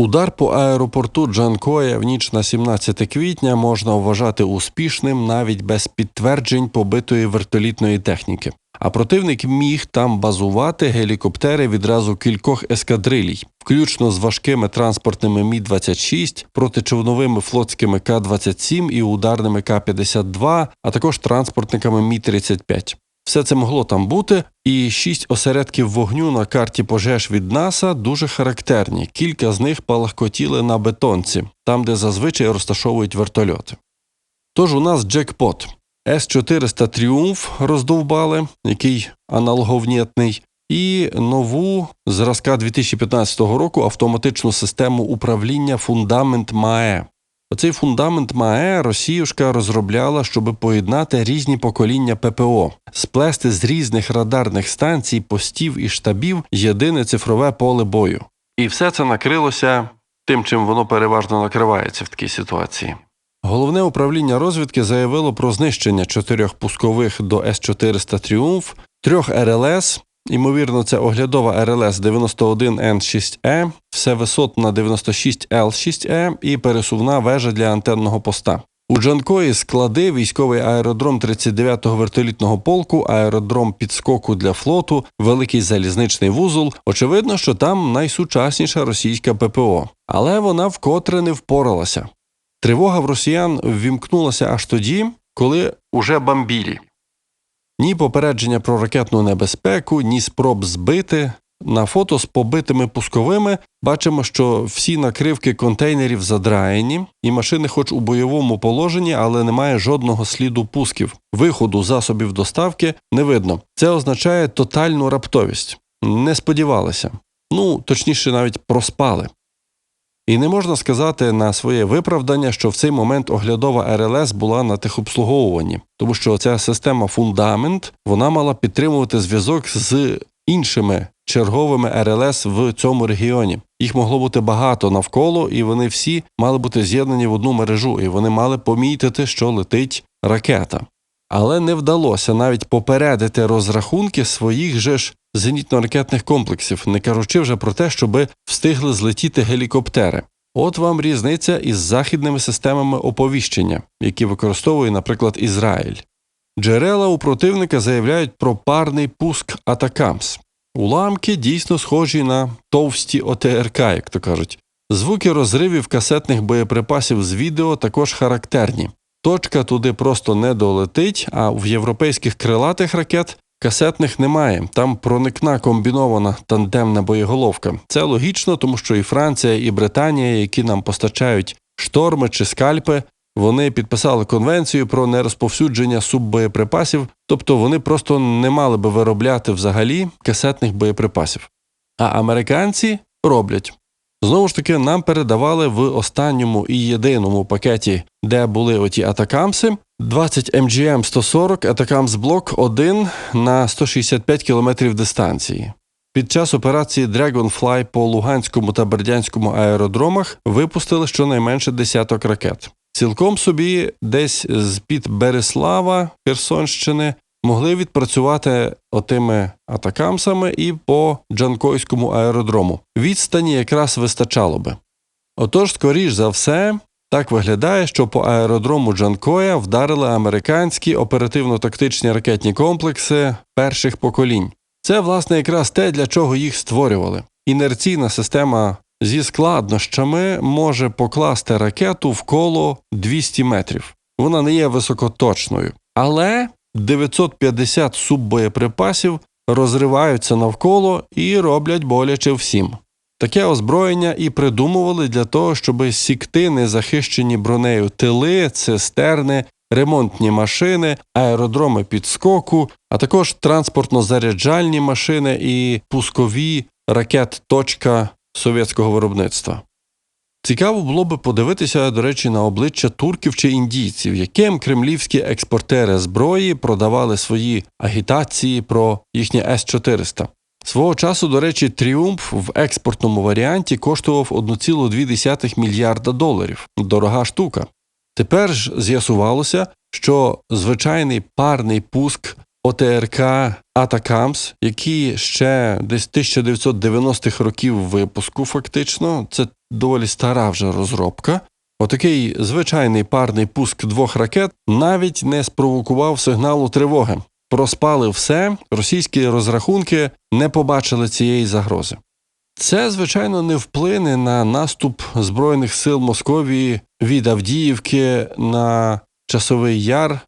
Удар по аеропорту Джанкоя в ніч на 17 квітня можна вважати успішним навіть без підтверджень побитої вертолітної техніки. А противник міг там базувати гелікоптери відразу кількох ескадрилій, включно з важкими транспортними Мі-26, протичовновими флотськими К-27 і ударними К-52, а також транспортниками Мі-35. Все це могло там бути, і шість осередків вогню на карті пожеж від НАСА дуже характерні. Кілька з них палахкотіли на бетонці, там, де зазвичай розташовують вертольоти. Тож у нас джекпот. С-400 Тріумф роздовбали, який аналоговнітний, і нову зразка 2015 року автоматичну систему управління фундамент МАЕ. Оцей фундамент МАЕ Росіюшка розробляла, щоб поєднати різні покоління ППО, сплести з різних радарних станцій, постів і штабів єдине цифрове поле бою. І все це накрилося тим, чим воно переважно накривається в такій ситуації. Головне управління розвідки заявило про знищення чотирьох пускових до С-400 Тріумф, трьох РЛС. Ймовірно, це оглядова РЛС 91Н6Е, всевисотна 96Л6Е і пересувна вежа для антенного поста. У Джанкої склади, військовий аеродром 39-го вертолітного полку, аеродром підскоку для флоту, великий залізничний вузол. Очевидно, що там найсучасніша російська ППО, але вона вкотре не впоралася. Тривога в росіян ввімкнулася аж тоді, коли уже бомбілі. Ні попередження про ракетну небезпеку, ні спроб збити. На фото з побитими пусковими бачимо, що всі накривки контейнерів задраєні, і машини, хоч у бойовому положенні, але немає жодного сліду пусків. Виходу засобів доставки не видно. Це означає тотальну раптовість. Не сподівалися. Ну, точніше, навіть проспали. І не можна сказати на своє виправдання, що в цей момент оглядова РЛС була на техобслуговуванні, тому що ця система фундамент вона мала підтримувати зв'язок з іншими черговими РЛС в цьому регіоні. Їх могло бути багато навколо, і вони всі мали бути з'єднані в одну мережу, і вони мали помітити, що летить ракета. Але не вдалося навіть попередити розрахунки своїх же ж зенітно-ракетних комплексів, не кажучи вже про те, щоби встигли злетіти гелікоптери. От вам різниця із західними системами оповіщення, які використовує, наприклад, Ізраїль. Джерела у противника заявляють про парний пуск Атакамс. Уламки дійсно схожі на товсті ОТРК, як то кажуть. Звуки розривів касетних боєприпасів з відео також характерні. Точка туди просто не долетить, а в європейських крилатих ракет касетних немає. Там проникна комбінована тандемна боєголовка. Це логічно, тому що і Франція, і Британія, які нам постачають шторми чи скальпи, вони підписали конвенцію про нерозповсюдження суббоєприпасів, тобто вони просто не мали би виробляти взагалі касетних боєприпасів. А американці роблять. Знову ж таки, нам передавали в останньому і єдиному пакеті, де були оті атакамси, 20 MGM 140 Атакамс Блок 1 на 165 км дистанції. Під час операції Dragonfly по Луганському та Бердянському аеродромах випустили щонайменше десяток ракет. Цілком собі десь з під Береслава Херсонщини могли відпрацювати отими атакамсами і по Джанкойському аеродрому. Відстані якраз вистачало би. Отож, скоріш за все, так виглядає, що по аеродрому Джанкоя вдарили американські оперативно-тактичні ракетні комплекси перших поколінь. Це, власне, якраз те, для чого їх створювали. Інерційна система зі складнощами може покласти ракету в коло 200 метрів. Вона не є високоточною, але 950 суббоєприпасів розриваються навколо і роблять боляче всім. Таке озброєння і придумували для того, щоб сікти незахищені бронею тили, цистерни, ремонтні машини, аеродроми підскоку, а також транспортно-заряджальні машини і пускові ракет точка совєтського виробництва. Цікаво було би подивитися, до речі, на обличчя турків чи індійців, яким кремлівські експортери зброї продавали свої агітації про їхнє С-400. Свого часу, до речі, тріумф в експортному варіанті коштував 1,2 мільярда доларів. Дорога штука. Тепер ж з'ясувалося, що звичайний парний пуск ОТРК Атакамс, які ще десь 1990-х років випуску, фактично, це доволі стара вже розробка. Отакий звичайний парний пуск двох ракет навіть не спровокував сигналу тривоги. Проспали все, російські розрахунки не побачили цієї загрози. Це, звичайно, не вплине на наступ Збройних сил Московії від Авдіївки на Часовий Яр,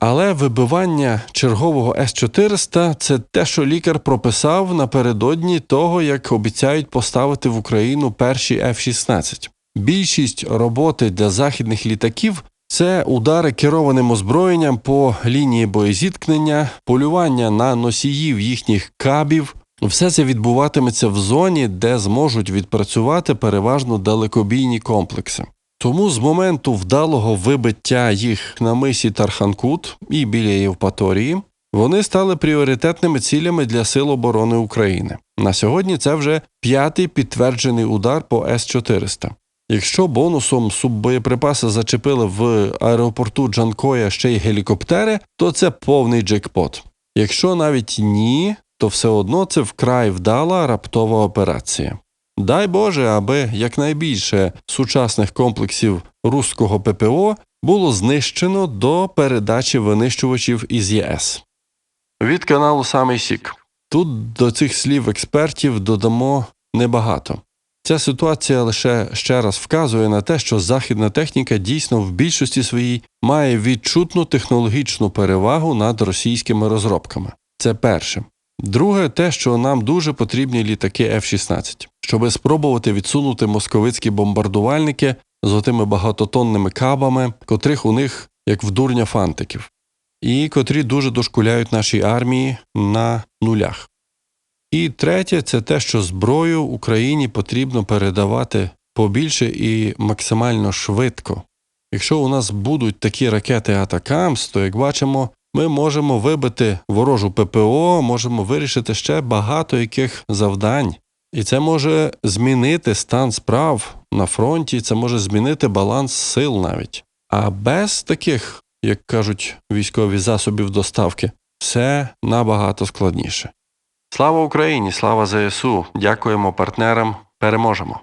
але вибивання чергового С-400 – це те, що лікар прописав напередодні того, як обіцяють поставити в Україну перші F-16. Більшість роботи для західних літаків це удари керованим озброєнням по лінії боєзіткнення, полювання на носіїв їхніх кабів. Все це відбуватиметься в зоні, де зможуть відпрацювати переважно далекобійні комплекси. Тому з моменту вдалого вибиття їх на мисі Тарханкут і біля Євпаторії вони стали пріоритетними цілями для Сил оборони України. На сьогодні це вже п'ятий підтверджений удар по С-400. Якщо бонусом суббоєприпаси зачепили в аеропорту Джанкоя ще й гелікоптери, то це повний джекпот. Якщо навіть ні, то все одно це вкрай вдала раптова операція. Дай Боже, аби якнайбільше сучасних комплексів руського ППО було знищено до передачі винищувачів із ЄС. Від каналу Самий Сік. Тут до цих слів експертів додамо небагато. Ця ситуація лише ще раз вказує на те, що західна техніка дійсно в більшості своїй має відчутну технологічну перевагу над російськими розробками. Це перше. Друге, те, що нам дуже потрібні літаки F-16, щоби спробувати відсунути московицькі бомбардувальники з отими багатотонними кабами, котрих у них як в дурня фантиків, і котрі дуже дошкуляють нашій армії на нулях. І третє, це те, що зброю Україні потрібно передавати побільше і максимально швидко. Якщо у нас будуть такі ракети Атакамс, то як бачимо, ми можемо вибити ворожу ППО, можемо вирішити ще багато яких завдань. І це може змінити стан справ на фронті, це може змінити баланс сил навіть. А без таких, як кажуть військові засобів доставки, все набагато складніше. Слава Україні! Слава ЗСУ! Дякуємо партнерам! Переможемо!